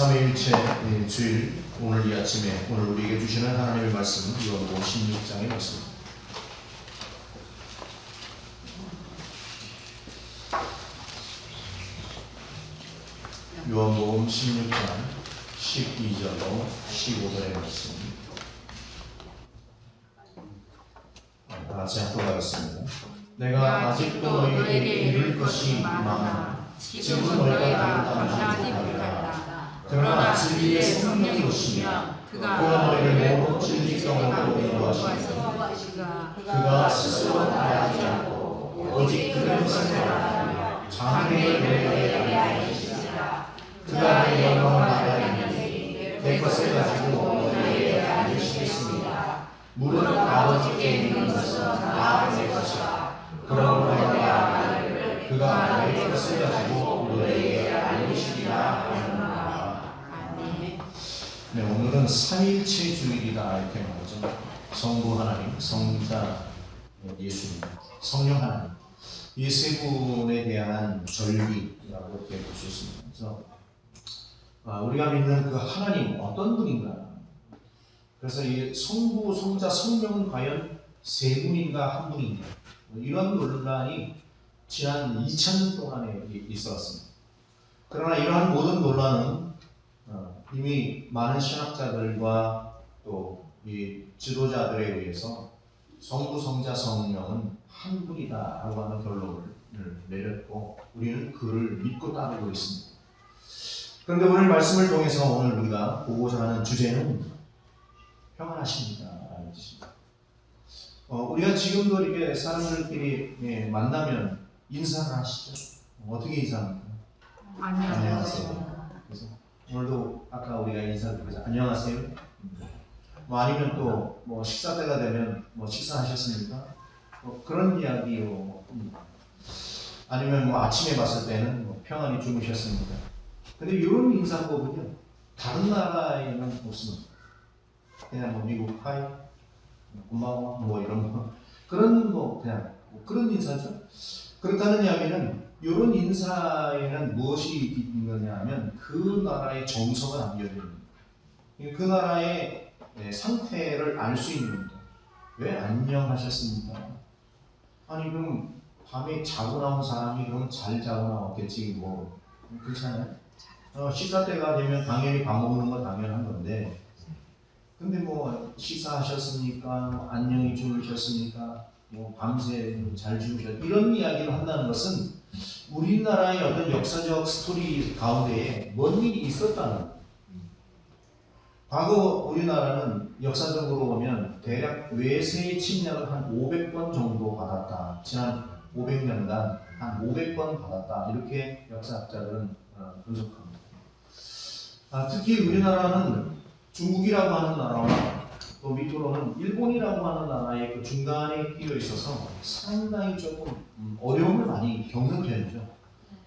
삼위일체 예, 주일 오늘 이 아침에 오늘 우리에게 주시는 하나님의 말씀 요한복음 16장의 말씀. 요한복음 16장 12절로 15절의 말씀. 다 같이 함께 가겠습니다. 내가 아직도 너희에게 이룰 것이 많아 지금 너희가 감당하지 못한다. 그러나 진리의 성령이 오시며 그가 너희를 모든 진리 가운데로 인도하시리라. 그가 스스로 말하지 않고 오직 그를 선택하며 장래의 너희에게 알리시리라. 그가 내 영광을 나타내니 내 것을 가지고 너희에게 알리시겠습니다. 물은 아버지께 있는 것은 다내 것이 오늘은 삼일체 주일이다 이렇게 말하죠. 성부 하나님, 성자 예수님, 성령 하나님 이 세 분에 대한 절기라고 이렇게 볼 수 있습니다. 그래서 아, 우리가 믿는 그 하나님 어떤 분인가? 그래서 이 성부, 성자, 성령은 과연 세 분인가 한 분인가? 뭐 이런 논란이 지난 2000년 동안에 이- 있었습니다. 그러나 이러한 모든 논란은 어, 이미 많은 신학자들과 또 이 지도자들에 의해서 성부, 성자, 성령은 한 분이다라고 하는 결론을 내렸고 우리는 그를 믿고 따르고 있습니다. 그런데 오늘 말씀을 통해서 오늘 우리가 보고자 하는 주제는 평안하십니다라는 뜻입니다. 어, 우리가 지금도 이렇게 사람들끼리 예, 만나면 인사를 하시죠. 어떻게 인사합니까? 안녕하세요. 그래서 오늘도 아까 우리가 인사드리자 안녕하세요. 뭐 아니면 또 뭐 식사 때가 되면 뭐 식사하셨습니까? 뭐 그런 이야기요. 뭐. 아니면 뭐 아침에 봤을 때는 뭐 평안히 주무셨습니까? 근데 이런 인사법은요 다른 나라에는 없습니다. 그냥 뭐 미국 하이, 고마워 뭐 이런 거 그런 뭐 그냥 뭐 그런 인사죠. 그렇다는 이야기는 이런 인사에는 무엇이 있느냐 하면 그 나라의 정서가 담겨져 있는 그 나라의 네, 상태를 알 수 있는 겁니다. 왜 안녕하셨습니까? 아니 그럼 밤에 자고 나온 사람이 그럼 잘 자고 나왔겠지 뭐 그렇잖아요. 어, 식사 때가 되면 당연히 밥 먹는 건 당연한 건데 근데 뭐 식사하셨습니까? 뭐 안녕히 주무셨습니까? 뭐 밤새 잘 주무셨 이런 이야기를 한다는 것은 우리나라의 어떤 역사적 스토리 가운데에 뭔 일이 있었다는. 과거 우리나라는 역사적으로 보면 대략 외세 침략을 한 500번 정도 받았다. 지난 500년간 한 500번 받았다. 이렇게 역사학자들은 어, 분석합니다. 아, 특히 우리나라는 중국이라고 하는 나라와 또 밑으로는 일본이라고 하는 나라의 그 중간에 끼어 있어서 상당히 조금 음, 어려움을 많이 겪는 편이죠.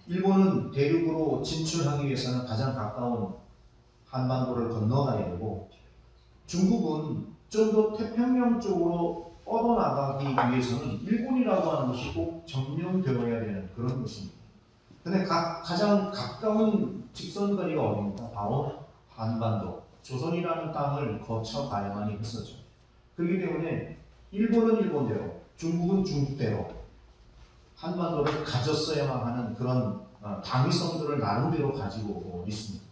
일본은 대륙으로 진출하기 위해서는 가장 가까운 한반도를 건너가야 되고 중국은 좀 더 태평양 쪽으로 뻗어나가기 위해서는 일본이라고 하는 것이 꼭 점령되어야 되는 그런 것입니다. 근데 가, 가장 가까운 직선 거리가 어디입니까? 바로 한반도, 조선이라는 땅을 거쳐 가야만이 했었죠. 그렇기 때문에 일본은 일본대로, 중국은 중국대로 한반도를 가졌어야만 하는 그런 어, 당위성들을 나름대로 가지고 있습니다.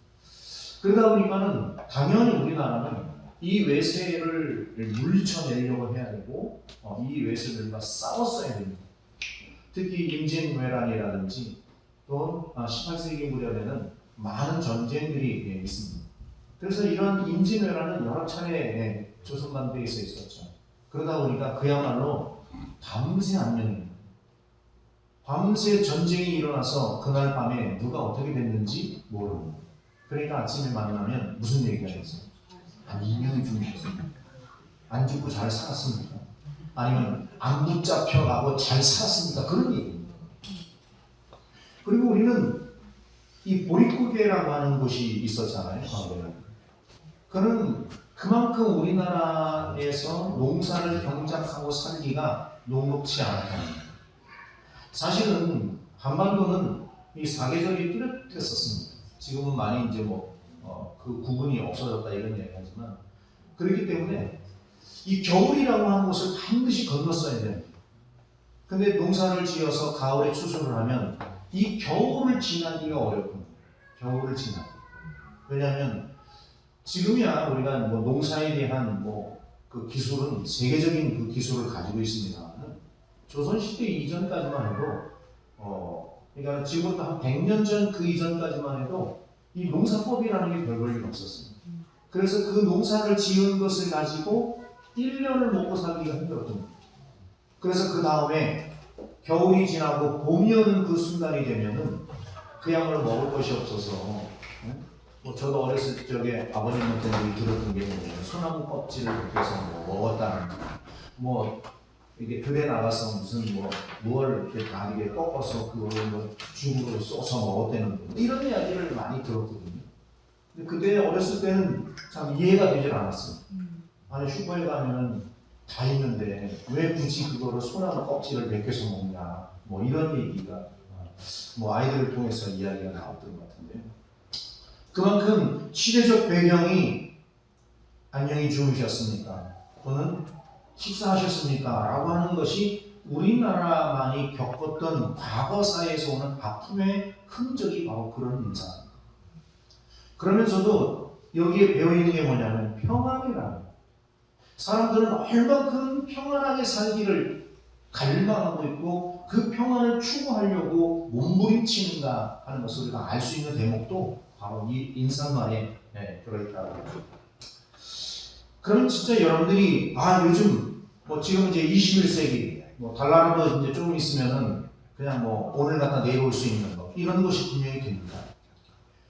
그러다 보니까는 당연히 우리나라는 이 외세를 물리쳐내려고 해야 되고 어, 이 외세들과 싸웠어야 됩니다. 특히 임진왜란이라든지 또 18세기 무렵에는 많은 전쟁들이 예, 있습니다. 그래서 이런 임진왜란은 여러 차례 예, 조선반도에서 있었죠. 그러다 보니까 그야말로 밤새 안녕입니다. 밤새 전쟁이 일어나서 그날 밤에 누가 어떻게 됐는지 모르고 그러니까 아침에 만나면 무슨 얘기가 있어요? 한 2년이 주무셨습니까? 안 죽고 잘 살았습니까? 아니면 안 붙잡혀가고 잘 살았습니까? 그런 얘기입니다. 그리고 우리는 이 보릿고개라고 하는 곳이 있었잖아요, 과거에. 그는 그만큼 우리나라에서 농사를 경작하고 살기가 녹록치 않았다는 거예요. 사실은 한반도는 이 사계절이 뚜렷했었습니다. 지금은 많이 이제 뭐 어, 그 구분이 없어졌다 이런 이야기하지만 그렇기 때문에 이 겨울이라고 하는 것을 반드시 건넜어야 됩니다. 근데 농사를 지어서 가을에 추수를 하면 이 겨울을 지나기가 어렵습니다. 겨울을 지나. 왜냐하면 지금이야 우리가 뭐 농사에 대한 뭐 그 기술은 세계적인 그 기술을 가지고 있습니다. 조선 시대 이전까지만 해도 어 그러니까 지금부터 한 100년 전 그 이전까지만 해도 이 농사법이라는 게 별 볼일 없었습니다. 그래서 그 농사를 지은 것을 가지고 1년을 먹고 살기가 힘들었던 그래서 그 다음에 겨울이 지나고 봄이 오는 그 순간이 되면은 그야말로 먹을 것이 없어서 저도 어렸을 적에 아버님한테 들었던 게 뭐냐면 소나무 껍질을 벗겨서 뭐 먹었다는 거. 뭐 이게 들에 나가서 무슨 뭐 무얼 이렇게 다르게 꺾어서 그걸 뭐 죽으로 쏘서 먹었다는 거. 이런 이야기를 많이 들었거든요. 근데 그때 어렸을 때는 참 이해가 되질 않았어요. 아니 슈퍼에 가면은 다 있는데 왜 굳이 그거를 소나무 껍질을 벗겨서 먹냐 뭐 이런 얘기가 뭐 아이들을 통해서 이야기가 나왔던 것 같은데요. 그만큼 시대적 배경이 안녕히 주무셨습니까? 또는 식사하셨습니까? 라고 하는 것이 우리나라만이 겪었던 과거사에서 오는 아픔의 흔적이 바로 그런 인사입니다. 그러면서도 여기에 배어있는 게 뭐냐면 평안이라는. 사람들은 얼마큼 평안하게 살기를 갈망하고 있고 그 평안을 추구하려고 몸부림치는가 하는 것을 우리가 알 수 있는 대목도 바로 이 인사말에 네, 들어있다고 합니다. 그럼 진짜 여러분들이 아 요즘 뭐 지금 이제 21세기 뭐 달나라도 이제 조금 있으면은 그냥 뭐 오늘 갔다 내일 올 수 있는 거 이런 것이 분명히 됩니다.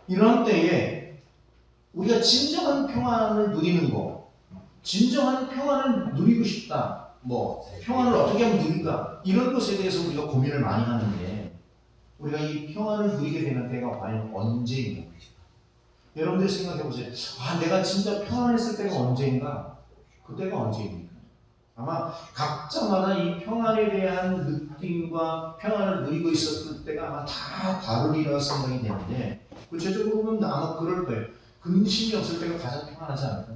이런 때에 우리가 진정한 평안을 누리는 거, 진정한 평안을 누리고 싶다. 뭐 평안을 어떻게 하면 누릴까 이런 것에 대해서 우리가 고민을 많이 하는데 우리가 이 평안을 누리게 되는 때가 과연 언제인가? 여러분들 생각해 보세요. 아, 내가 진짜 평안했을 때가 언제인가? 그때가 언제입니까? 아마 각자마다 이 평안에 대한 느낌과 평안을 누리고 있었을 때가 아마 다 다르리라 생각이 되는데 구체적으로 보면 아마 그럴 거예요. 근심이 없을 때가 가장 평안하지 않을까?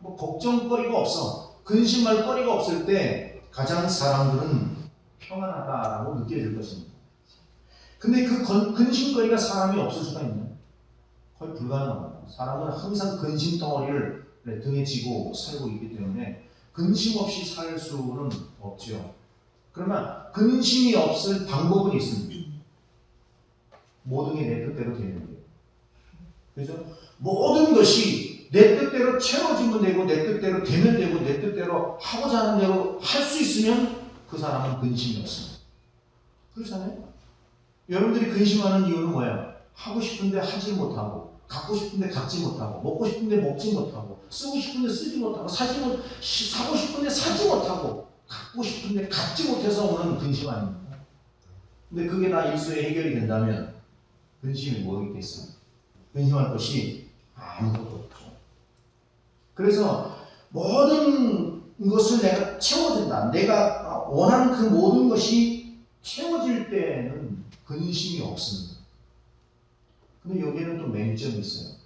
뭐 걱정거리가 없어. 근심할 거리가 없을 때 가장 사람들은 평안하다라고 느껴질 것입니다. 근데 그 건- 근심거리가 사람이 없을 수가 있나요? 거의 불가능합니다. 사람은 항상 근심 덩어리를 네, 등에 지고 살고 있기 때문에 근심 없이 살 수는 없지요. 그러나 근심이 없을 방법은 있습니다. 모든 게 내 뜻대로 되는 거예요. 그래서 모든 것이 내 뜻대로 채워지면 되고 내 뜻대로 되면 되고 내 뜻대로 하고자 하는 대로 할 수 있으면 그 사람은 근심이 없습니다. 그렇잖아요? 여러분들이 근심하는 이유는 뭐예요? 하고 싶은데 하지 못하고 갖고 싶은데 갖지 못하고 먹고 싶은데 먹지 못하고 쓰고 싶은데 쓰지 못하고 사지 못 시- 사고 싶은데 사지 못하고 갖고 싶은데 갖지 못해서 오는 근심 아닙니까? 근데 그게 다 일수에 해결이 된다면 근심이 뭐 있겠어요? 근심할 것이 아무것도 없죠. 그래서 모든 것을 내가 채워준다. 내가 원하는 그 모든 것이 채워질 때에는 근심이 없습니다. 근데 여기에는 또 맹점이 있어요.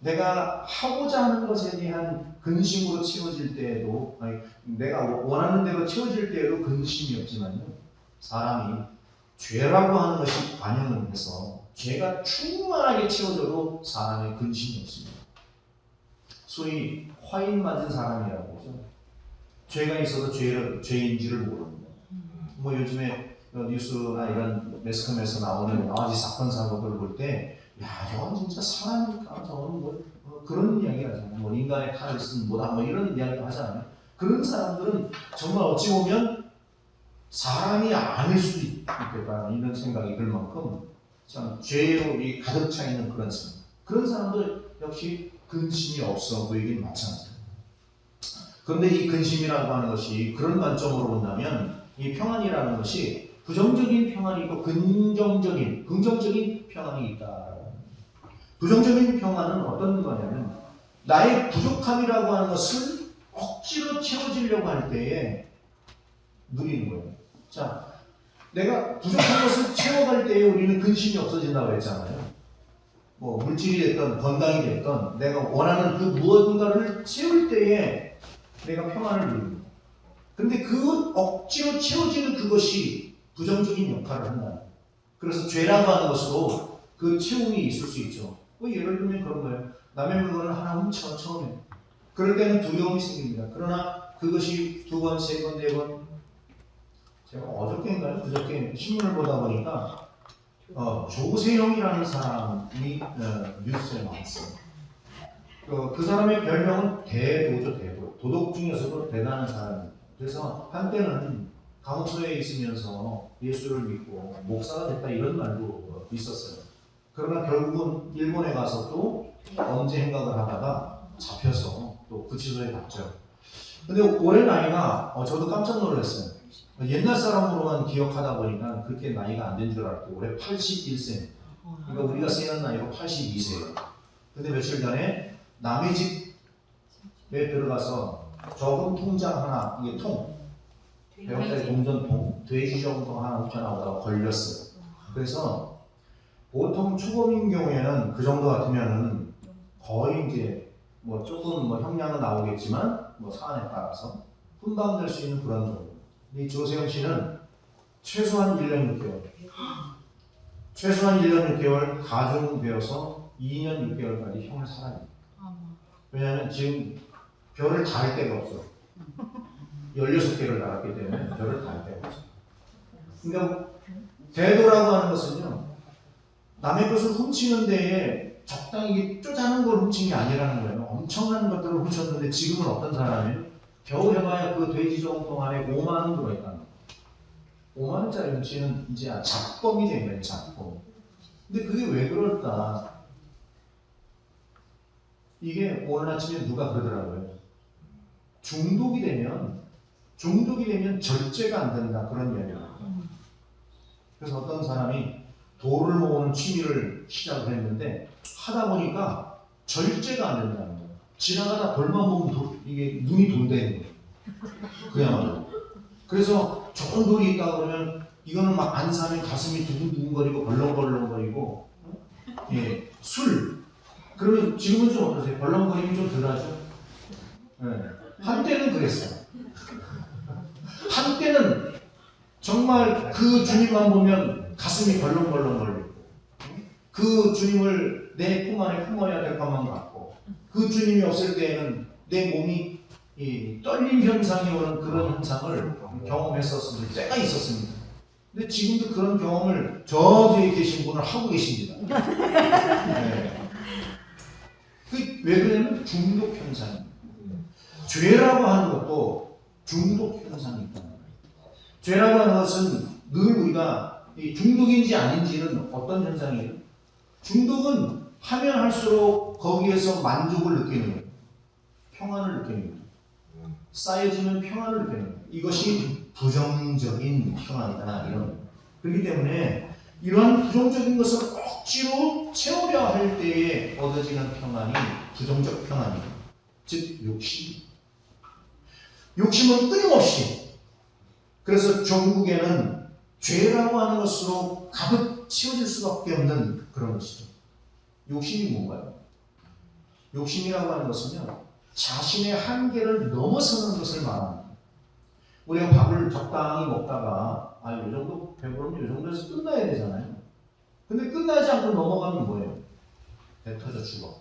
내가 하고자 하는 것에 대한 근심으로 채워질 때에도, 아니, 내가 원하는 대로 채워질 때에도 근심이 없지만요. 사람이 죄라고 하는 것이 관여를 해서 죄가 충만하게 채워져도 사람의 근심이 없습니다. 소위 화인 맞은 사람이라고 하죠. 죄가 있어도 죄를, 죄인지를 모릅니다. 뭐 요즘에 뉴스나 이런 매스컴에서 나오는 여러 가지 사건 사고들 볼 때, 야, 저건 진짜 사람일까? 저건 뭐, 뭐 그런 이야기 하잖아요. 뭐 인간의 칼을 쓴 뭐다, 뭐 이런 이야기 하잖아요. 그런 사람들은 정말 어찌 보면 사람이 아닐 수도 있겠다 이런 생각이 들 만큼 참 죄로 이 가득 차 있는 그런 사람. 그런 사람들 역시 근심이 없어 보이긴 마찬가지입니다. 그런데 이 근심이라고 하는 것이 그런 관점으로 본다면 이 평안이라는 것이 부정적인 평안이 있고 긍정적인 긍정적인 평안이 있다. 부정적인 평안은 어떤 거냐면 나의 부족함이라고 하는 것을 억지로 채워지려고 할 때에 누리는 거예요. 자, 내가 부족한 것을 채워갈 때에 우리는 근심이 없어진다고 했잖아요. 뭐 물질이 됐던 건강이 됐던 내가 원하는 그 무엇인가를 채울 때에 내가 평안을 누립니다. 근데 그 억지로 채워지는 그것이 부정적인 역할을 한다. 그래서 죄라고 하는 것으로 그 채움이 있을 수 있죠. 뭐 예를 들면 그런 거예요. 남의 물건을 하나 훔쳐 처음에. 그럴 때는 두려움이 생깁니다. 그러나 그것이 두 번, 세 번, 네 번. 제가 어저께인가요? 그저께 신문을 보다 보니까 어, 조세영이라는 사람이 어, 뉴스에 나왔어요. 그, 그 사람의 별명은 대도죠, 대도. 도덕 중에서도 대단한 사람입니다. 그래서 한때는 감옥소에 있으면서 예수를 믿고 목사가 됐다 이런 말도 어, 있었어요. 그러나 결국은 일본에 가서 또 언제 행각을 하다가 잡혀서 또 구치소에 갔죠. 근데 올해 나이가 어, 저도 깜짝 놀랐어요. 옛날 사람으로만 기억하다 보니까 그렇게 나이가 안 된 줄 알았고 올해 81세. 그러니까 우리가 쓰는 나이가 82세예요. 근데 며칠 전에 남의 집에 들어가서 적은 통장 하나 이게 통 배역자리 동전통 돼지 정도 하나 훔쳐나오다가 걸렸어요. 그래서 보통 초범인 경우에는 그 정도 같으면은 거의 이제 뭐 조금 뭐 형량은 나오겠지만 뭐 사안에 따라서 훈방될 수 있는 그런 정도. 이 조세영 씨는 최소한 1년 6개월, 최소한 1년 6개월 가중 되어서 2년 6개월까지 형을 살아야 돼요. 왜냐하면 지금 별을 달 데가 없어. 16개를 달았기 때문에 별을 달 데가 없어. 그러니까 대도라고 하는 것은요, 남의 것을 훔치는 데에 적당히 쪼잔한 걸 훔친 게 아니라는 거예요. 엄청난 것들을 훔쳤는데 지금은 어떤 사람이에요? 겨우 해봐야 그 돼지 정통 안에 5만 원 들어있다는 거예요. 5만 원짜리 훔치는 이제 잡범이 된 거예요, 잡범. 근데 그게 왜 그럴까? 이게 오늘 아침에 누가 그러더라고요. 중독이 되면 중독이 되면 절제가 안 된다 그런 이야기를 해요. 그래서 어떤 사람이 돌을 모으는 취미를 시작을 했는데 하다 보니까 절제가 안 된다는 거예요. 지나가다 돌만 보면 돌, 이게 눈이 돈다는 거예요. 그야말로. 그래서 좋은 돌이 있다 그러면 이거는 막 안 사면 가슴이 두근두근거리고 벌렁벌렁거리고 예, 술 그러면 지금은 좀 어떠세요? 벌렁거림이 좀 덜하죠? 예. 한때는 그랬어요. 한때는 정말 그 주님만 보면 가슴이 벌렁벌렁거리고 그 주님을 내 품 안에 품어야 될 것만 같고 그 주님이 없을 때에는 내 몸이 이 떨림 현상이 오는 그런 현상을 경험했었을 때가 있었습니다. 근데 지금도 그런 경험을 저 뒤에 계신 분은 하고 계십니다. 네. 그왜 그러냐면 중독 현상입니다. 죄라고 하는 것도 중독 거예요. 죄라고 하는 것은 늘 우리가 이 중독인지 아닌지는 어떤 현상이에요? 중독은 하면 할수록 거기에서 만족을 느끼는 거예요. 평안을 느끼는 거예요. 쌓여지는 평안을 느끼는 거예요. 이것이 부정적인 평안이다. 이런. 그렇기 때문에 이러한 부정적인 것을 억지로 채우려 할 때에 얻어지는 평안이 부정적 평안이에요. 즉 욕심. 욕심은 끊임없이 그래서 전국에는 죄라고 하는 것으로 가득 채워질 수밖에 없는 그런 것이죠. 욕심이 뭔가요? 욕심이라고 하는 것은요, 자신의 한계를 넘어서는 것을 말합니다. 우리가 밥을 적당히 먹다가, 아, 요 정도 배부르면 요 정도에서 끝나야 되잖아요. 근데 끝나지 않고 넘어가면 뭐예요? 배 터져 죽어.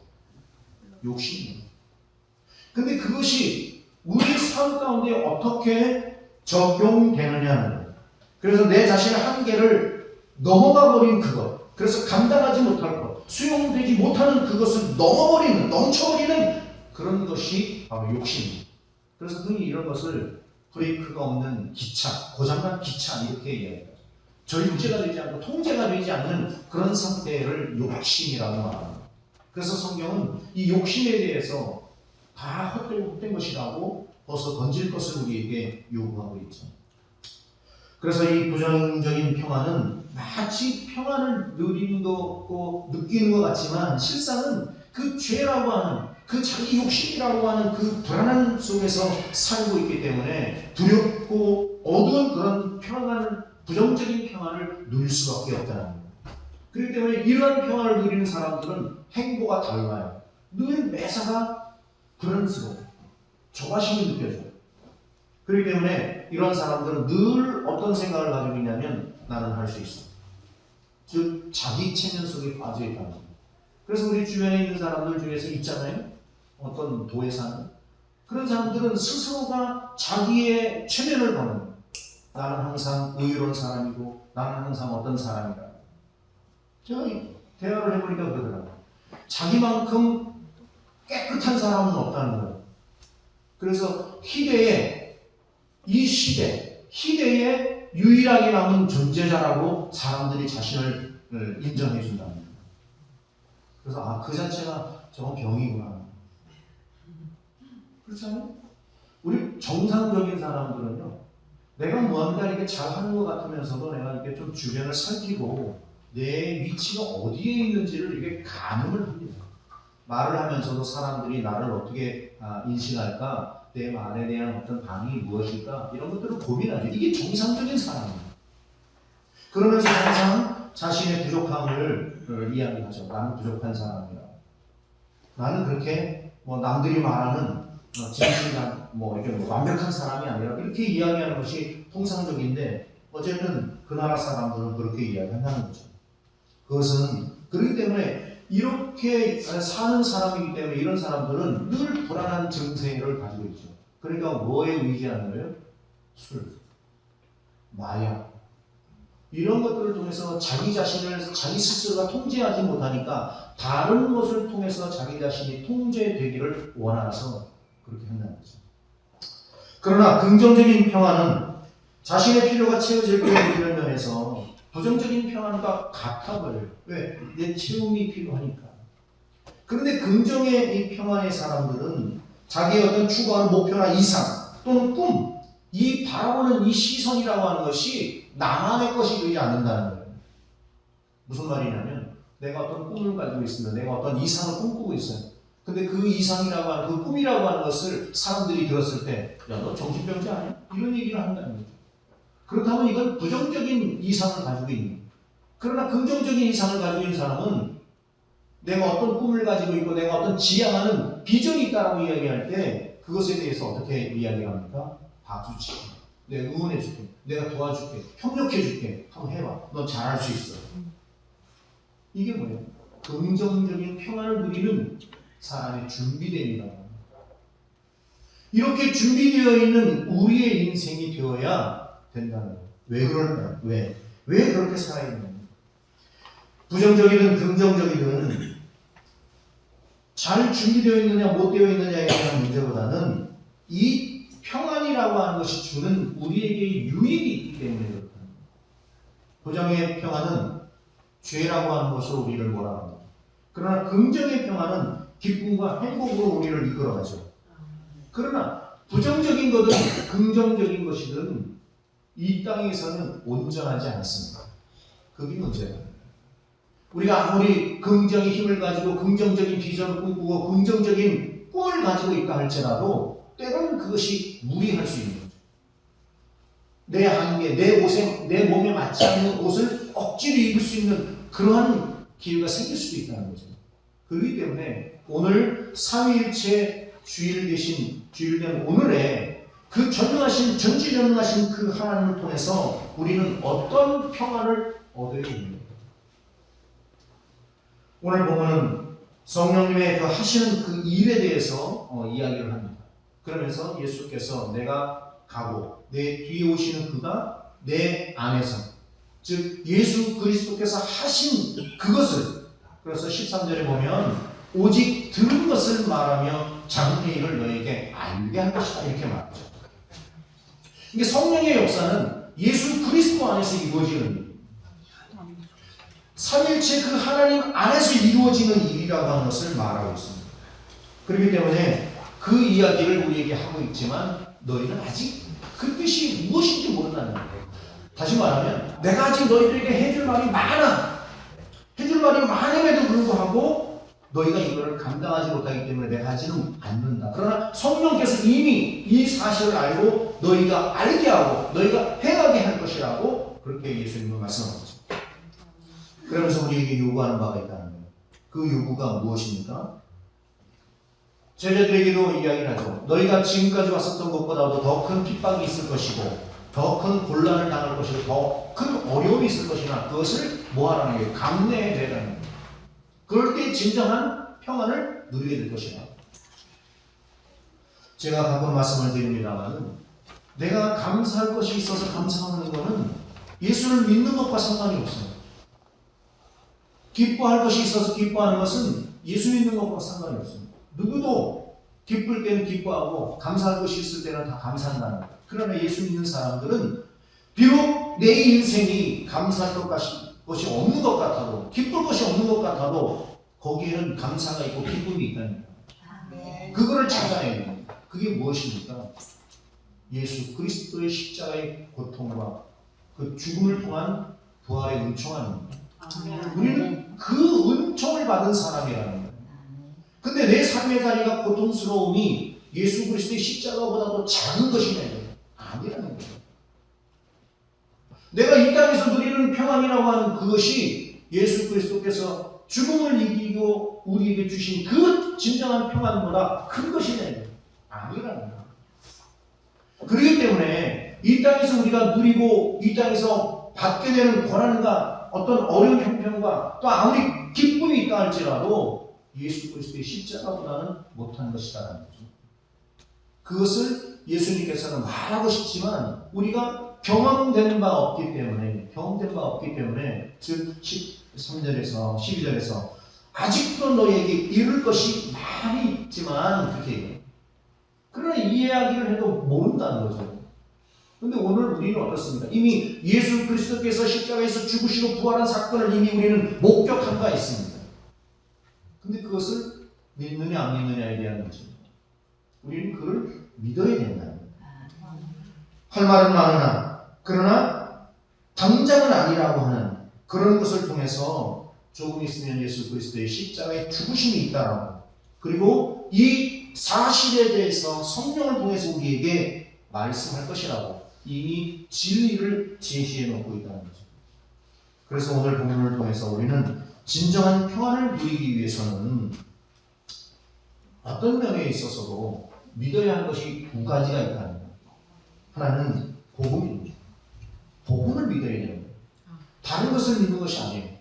욕심이에요. 근데 그것이 우리 삶 가운데 어떻게 적용되느냐는 거예요. 그래서 내 자신의 한계를 넘어가 버린 그것, 그래서 감당하지 못할 것, 수용되지 못하는 그것을 넘어버리는, 넘쳐버리는 그런 것이 바로 욕심입니다. 그래서 흔히 이런 것을 브레이크가 없는 기차, 고장난 기차 이렇게 얘기해요. 절제가 되지 않고 통제가 되지 않는 그런 상태를 욕심이라고 말합니다. 그래서 성경은 이 욕심에 대해서 다 헛되고 헛된 것이라고 벗어 던질 것을 우리에게 요구하고 있죠. 그래서 이 부정적인 평안은 마치 평안을 누리는 것 같고 느끼는 것 같지만 실상은 그 죄라고 하는 그 자기 욕심이라고 하는 그 불안한 속에서 살고 있기 때문에 두렵고 어두운 그런 평안을 부정적인 평안을 누릴 수밖에 없다는 거예요. 그렇기 때문에 이러한 평화를 누리는 사람들은 행보가 달라요. 늘 매사가 불안스러워. 조바심이 느껴져요. 그렇기 때문에 이런 사람들은 늘 어떤 생각을 가지고 있냐면 나는 할 수 있어. 즉 자기 체면 속에 빠져 있다는 거예요. 그래서 우리 주변에 있는 사람들 중에서 있잖아요. 어떤 도에 사는 그런 사람들은 스스로가 자기의 체면을 보는. 나는 항상 의로운 사람이고 나는 항상 어떤 사람이다. 제가 이 대화를 해보니까 그러더라고요. 자기만큼 깨끗한 사람은 없다는 거예요. 그래서 희대에 이 시대, 희대에 유일하게 남은 존재자라고 사람들이 자신을 인정해 준다는 거예요. 그래서 아 그 자체가 저건 병이구나. 그렇잖아요? 우리 정상적인 사람들은요. 내가 뭔가 이렇게 잘하는 것 같으면서도 내가 이렇게 좀 주변을 살피고 내 위치가 어디에 있는지를 이렇게 가늠을 합니다. 말을 하면서도 사람들이 나를 어떻게 아, 인식할까, 내 말에 대한 어떤 반응이 무엇일까 이런 것들을 고민하죠. 이게 정상적인 사람입니다. 그러면서 항상 자신의 부족함을 어, 이야기하죠. 나는 부족한 사람이다. 나는 그렇게 뭐 남들이 말하는 어, 진실한 뭐 이렇게 뭐 완벽한 사람이 아니라 이렇게 이야기하는 것이 통상적인데 어쨌든 그 나라 사람들은 그렇게 이야기한다는 거죠. 그것은 그렇기 때문에 이렇게 사는 사람이기 때문에 이런 사람들은 늘 불안한 증세를 가지고 있죠. 그러니까 뭐에 의지하는 거예요? 술, 마약 이런 것들을 통해서 자기 자신을 자기 스스로가 통제하지 못하니까 다른 것을 통해서 자기 자신이 통제되기를 원해서 그렇게 한다는 거죠. 그러나 긍정적인 평화는 자신의 필요가 채워질 거에 이런 면에서 부정적인 평안과 같아 버려요. 왜? 내 채움이 필요하니까. 그런데 긍정의 이 평안의 사람들은 자기의 어떤 추구하는 목표나 이상 또는 꿈, 이 바라보는 이 시선이라고 하는 것이 나만의 것이 되지 않는다는 거예요. 무슨 말이냐면 내가 어떤 꿈을 가지고 있으면 내가 어떤 이상을 꿈꾸고 있어요. 근데 그 이상이라고 하는 그 꿈이라고 하는 것을 사람들이 들었을 때, 야, 너 정신병자 아니야? 이런 얘기를 한다는 거죠. 그렇다면 이건 부정적인 이상을 가지고 있는. 그러나 긍정적인 이상을 가지고 있는 사람은 내가 어떤 꿈을 가지고 있고 내가 어떤 지향하는 비전이 있다라고 이야기할 때 그것에 대해서 어떻게 이야기합니까? 봐주지. 내가 응원해줄게. 내가 도와줄게. 협력해줄게. 한번 해봐. 너 잘할 수 있어. 이게 뭐예요? 긍정적인 평안을 누리는 사람의 준비됨이다. 이렇게 준비되어 있는 우리의 인생이 되어야 된다는. 왜 그럴까요? 왜? 왜 그렇게 거예요? 부정적이든 긍정적이든 잘 준비되어 있느냐 못 되어 있느냐에 대한 문제보다는 이 평안이라고 하는 것이 주는 우리에게 유익이 있기 때문에 그렇다. 부정의 평안은 죄라고 하는 것으로 우리를 몰아갑니다. 그러나 긍정의 평안은 기쁨과 행복으로 우리를 이끌어가죠. 그러나 부정적인 것은 긍정적인 것이든 이 땅에서는 온전하지 않습니다. 그게 문제예요. 우리가 아무리 긍정의 힘을 가지고 긍정적인 비전을 꿈꾸고 긍정적인 꿈을 가지고 있다 할지라도 때로는 그것이 무리할 수 있는 거죠. 내 한계, 내 옷에, 내 몸에 맞지 않는 옷을 억지로 입을 수 있는 그러한 기회가 생길 수도 있다는 거죠. 그렇기 때문에 오늘 삼위일체 주일 되신 주일된 오늘에 그 전능하신 전지전능하신 그 하나님을 통해서 우리는 어떤 평안을 얻어야 됩니다. 오늘 보면은 성령님의 그 하시는 그 일에 대해서 어, 이야기를 합니다. 그러면서 예수께서 내가 가고 내 뒤에 오시는 그가 내 안에서 즉 예수 그리스도께서 하신 그것을 그래서 13절에 보면 오직 들은 것을 말하며 장래 일을 너에게 알게 할 것이다 이렇게 말하죠. 이게 성령의 역사는 예수 그리스도 안에서 이루어지는 일. 삼일체 그 하나님 안에서 이루어지는 일이라고 하는 것을 말하고 있습니다. 그렇기 때문에 그 이야기를 우리에게 하고 있지만 너희는 아직 그 뜻이 무엇인지 모른다는 거예요. 다시 말하면 내가 아직 너희들에게 해줄 말이 많아. 해줄 말이 많음에도 불구하고 너희가 이거를 감당하지 못하기 때문에 내가 하지는 않는다. 그러나 성령께서 이미 이 사실을 알고 너희가 알게 하고 너희가 행하게 할 것이라고 그렇게 예수님은 말씀하셨죠. 그러면서 우리에게 요구하는 바가 있다는 거예요. 그 요구가 무엇입니까? 제자들에게도 이야기를 하죠. 너희가 지금까지 왔었던 것보다도 더 큰 핍박이 있을 것이고, 더 큰 곤란을 당할 것이고, 더 큰 어려움이 있을 것이나 그것을 뭐 하라는 거예요? 감내해야 되는 거예요. 그럴 때 진정한 평안을 누리게 될 것이다. 제가 가끔 말씀을 드립니다만, 내가 감사할 것이 있어서 감사하는 것은 예수를 믿는 것과 상관이 없어요. 기뻐할 것이 있어서 기뻐하는 것은 예수 믿는 것과 상관이 없습니다. 누구도 기쁠 때는 기뻐하고 감사할 것이 있을 때는 다 감사한다는 거예요. 그러나 예수 믿는 사람들은 비록 내 인생이 감사할 것 같이- 것이 없는 것 같아도 기쁠 것이 없는 것 같아도 거기에는 감사가 있고 기쁨이 있다는 거예요. 그거를 찾아야 돼요. 그게 무엇입니까? 예수 그리스도의 십자가의 고통과 그 죽음을 통한 부활의 은총합니다. 우리는 그 은총을 받은 사람이라는 거예요. 근데 내 삶의 자리가 고통스러움이 예수 그리스도의 십자가보다도 작은 것이냐? 아니라는 거예요. 내가 이 땅에서 누리는 평안이라고 하는 그것이 예수 그리스도께서 죽음을 이기고 우리에게 주신 그 진정한 평안보다 큰 것이냐? 아니라는 거예요. 그렇기 때문에 이 땅에서 우리가 누리고 이 땅에서 받게 되는 고난과 어떤 어려운 형편과 또 아무리 기쁨이 있다 할지라도 예수 그리스도의 십자가보다는 못한 것이다라는 거죠. 그것을 예수님께서는 말하고 싶지만 우리가 경험된 바 없기 때문에 경험된 바 없기 때문에 즉 13절에서 12절에서 아직도 너에게 이룰 것이 많이 있지만 그렇게 얘기해요. 그러나 이야기를 해도 모른다는 거죠. 근데 오늘 우리는 어떻습니까? 이미 예수 그리스도께서 십자가에서 죽으시고 부활한 사건을 이미 우리는 목격한 바 있습니다. 근데 그것을 믿느냐 안 믿느냐에 대한 거죠. 우리는 그를 믿어야 된다는 거예요. 할 말은 많으나 그러나 당장은 아니라고 하는 그런 것을 통해서 조금 있으면 예수 그리스도의 십자가에 죽으심이 있다라고 그리고 이 사실에 대해서 성령을 통해서 우리에게 말씀할 것이라고 이미 진리를 제시해 놓고 있다는 거죠. 그래서 오늘 본문을 통해서 우리는 진정한 평안을 누리기 위해서는 어떤 면에 있어서도 믿어야 할 것이 두 가지가 있다는 거예요. 하나는 복음입니다. 복음을 믿어야 되는 거예요. 다른 것을 믿는 것이 아니에요.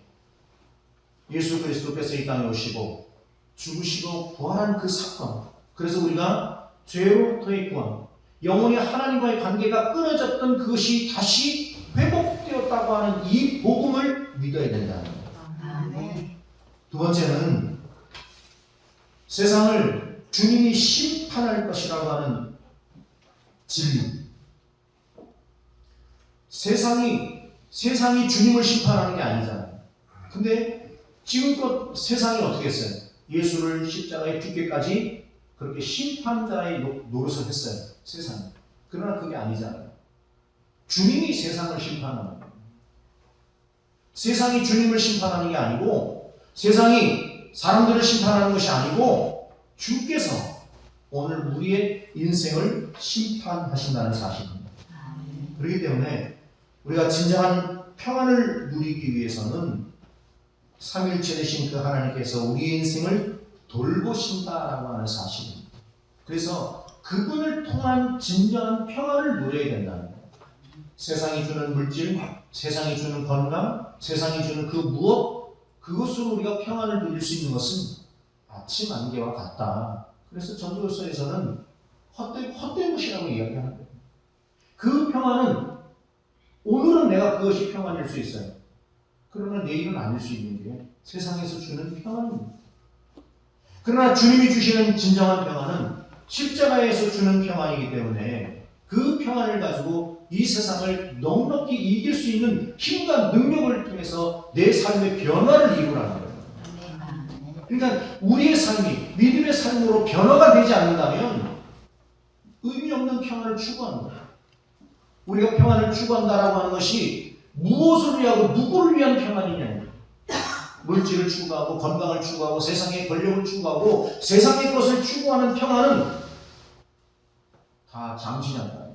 예수 그리스도께서 이 땅에 오시고 죽으시고 부활한 그 사건. 그래서 우리가 죄로부터의 구원, 영원히 하나님과의 관계가 끊어졌던 그것이 다시 회복되었다고 하는 이 복음을 믿어야 된다는 거예요. 두 번째는 세상을 주님이 심판할 것이라고 하는 진리. 세상이 세상이 주님을 심판하는 게 아니잖아요. 근데 지금껏 세상이 어떻게 했어요? 예수를 십자가에 죽기까지 그렇게 심판자의 노- 노릇을 했어요. 세상이. 그러나 그게 아니잖아요. 주님이 세상을 심판하는 거예요. 세상이 주님을 심판하는 게 아니고 세상이 사람들을 심판하는 것이 아니고 주께서 오늘 우리의 인생을 심판하신다는 사실입니다. 그렇기 때문에 우리가 진정한 평안을 누리기 위해서는 삼일째 되신 그 하나님께서 우리의 인생을 돌보신다라고 하는 사실입니다. 그래서 그분을 통한 진정한 평안을 누려야 된다는 거예요. 세상이 주는 물질, 세상이 주는 건강, 세상이 주는 그 무엇, 그것으로 우리가 평안을 누릴 수 있는 것은 아침 안개와 같다. 그래서 전도서에서는 헛된, 헛된 것이라고 이야기하는 거예요. 그 평안은 오늘은 내가 그것이 평안일 수 있어요. 그러나 내일은 아닐 수 있는 게 세상에서 주는 평안입니다. 그러나 주님이 주시는 진정한 평안은 십자가에서 주는 평안이기 때문에 그 평안을 가지고 이 세상을 넉넉히 이길 수 있는 힘과 능력을 통해서 내 삶의 변화를 이루라는 거예요. 그러니까 우리의 삶이 믿음의 삶으로 변화가 되지 않는다면 의미 없는 평안을 추구하는 거예요. 우리가 평안을 추구한다라고 하는 것이 무엇을 위하고 누구를 위한 평안이냐. 물질을 추구하고 건강을 추구하고 세상의 권력을 추구하고 세상의 것을 추구하는 평안은 다 잠시냐다.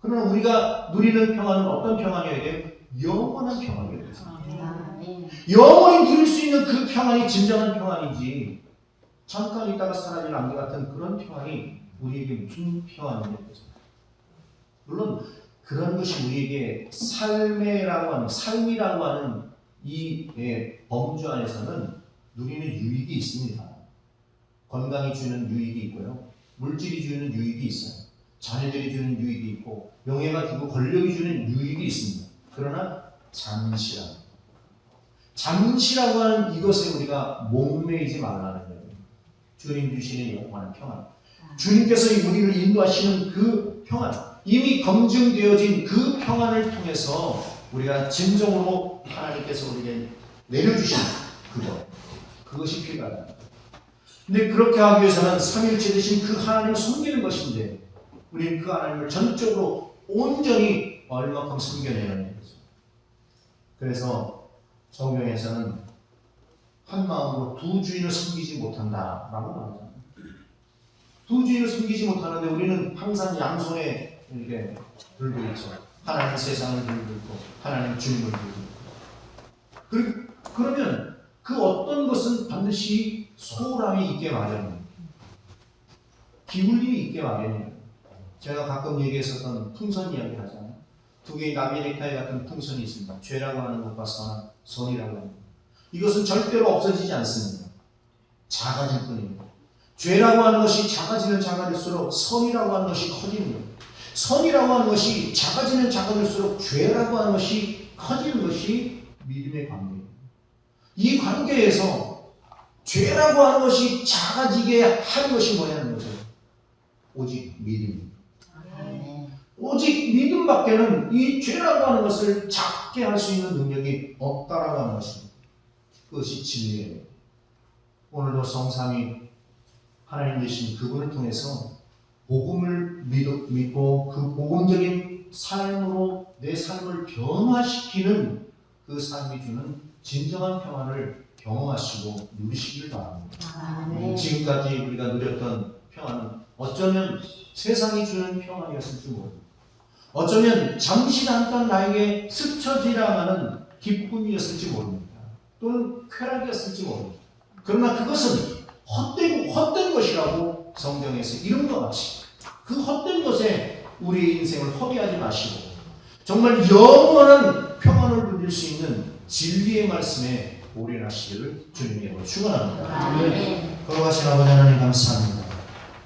그러나 우리가 누리는 평안은 어떤 평안이어야 돼요? 영원한 평안이 되죠. 아멘. 영원히 누릴 수 있는 그 평안이 진정한 평안이지 잠깐 있다가 사라질 안개 같은 그런 평안이 우리에게 무슨 평안이겠죠? 물론 그런 것이 우리에게 삶이라고 하는 삶이라고 하는 이 예, 범주 안에서는 누리는 유익이 있습니다. 건강이 주는 유익이 있고요. 물질이 주는 유익이 있어요. 자녀들이 주는 유익이 있고 명예가 주고 권력이 주는 유익이 있습니다. 그러나 잠시라. 잠시라고 하는 이것에 우리가 목매이지 말라는 거예요. 주님 주시는 영원한 평안. 주님께서 이 우리를 인도하시는 그 평안. 이미 검증되어진 그 평안을 통해서 우리가 진정으로 하나님께서 우리에게 내려주신 그것. 그것이 필요하다. 근데 그렇게 하기 위해서는 삼일째 되신 그 하나님을 섬기는 것인데 우리는 그 하나님을 전적으로 온전히 얼마큼 섬겨내는 거죠. 그래서 성경에서는 한 마음으로 두 주인을 섬기지 못한다라고 말하잖아요. 두 주인을 섬기지 못하는데 우리는 항상 양손에 이렇게 들고 있죠. 하나님 세상을 들고 있고 하나님 주님을 들고 있고. 그, 그러면 그 어떤 것은 반드시 소홀함이 있게 마련입니다. 기울림이 있게 마련이에요. 제가 가끔 얘기했었던 풍선 이야기를 하잖아요. 두 개의 나비넥타이 같은 풍선이 있습니다. 죄라고 하는 것과 선, 선이라고 하는 것. 이것은 절대로 없어지지 않습니다. 작아질 뿐입니다. 죄라고 하는 것이 작아지면 작아질수록 선이라고 하는 것이 거예요. 선이라고 하는 것이 작아지면 작아질수록 죄라고 하는 것이 커지는 것이 믿음의 관계예요. 이 관계에서 죄라고 하는 것이 작아지게 하는 것이 뭐냐는 거죠. 오직 믿음입니다. 오직 믿음밖에는 이 죄라고 하는 것을 작게 할 수 있는 능력이 없다라고 하는 것입니다. 그것이 진리예요. 오늘도 성삼이 하나님 되신 그분을 통해서 복음을 믿- 믿고 그 복음적인 삶으로 내 삶을 변화시키는 그 삶이 주는 진정한 평안을 경험하시고 누리시기를 바랍니다. 아멘. 지금까지 우리가 누렸던 평안은 어쩌면 세상이 주는 평안이었을지 모릅니다. 어쩌면 잠시 잠깐 나에게 스쳐 지나가는 기쁨이었을지 모릅니다. 또는 쾌락이었을지 모릅니다. 그러나 그것은 헛되고 헛된 것이라고 성경에서 이름과 같이 그 헛된 것에 우리의 인생을 허비하지 마시고 정말 영원한 평안을 누릴 수 있는 진리의 말씀에 올인하시기를 주님으로 축원합니다. 거룩하신 아버지 하나님 감사합니다.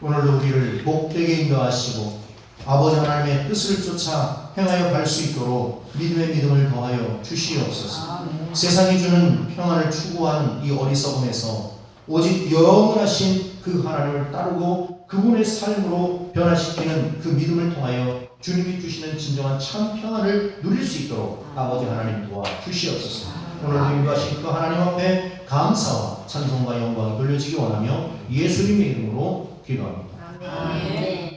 오늘도 우리를 복되게 인도하시고 아버지 하나님의 뜻을 쫓아 행하여 갈 수 있도록 믿음의 믿음을 더하여 주시옵소서. 세상이 주는 평안을 추구하는 이 어리석음에서 오직 영원하신 그 하나님을 따르고 그분의 삶으로 변화시키는 그 믿음을 통하여 주님이 주시는 진정한 참 평안을 누릴 수 있도록 아버지 하나님 도와 주시옵소서. 오늘도 인도하신 그 하나님 앞에 감사와 찬송과 영광이 돌려지기 원하며 예수님의 이름으로 기도합니다. 아멘.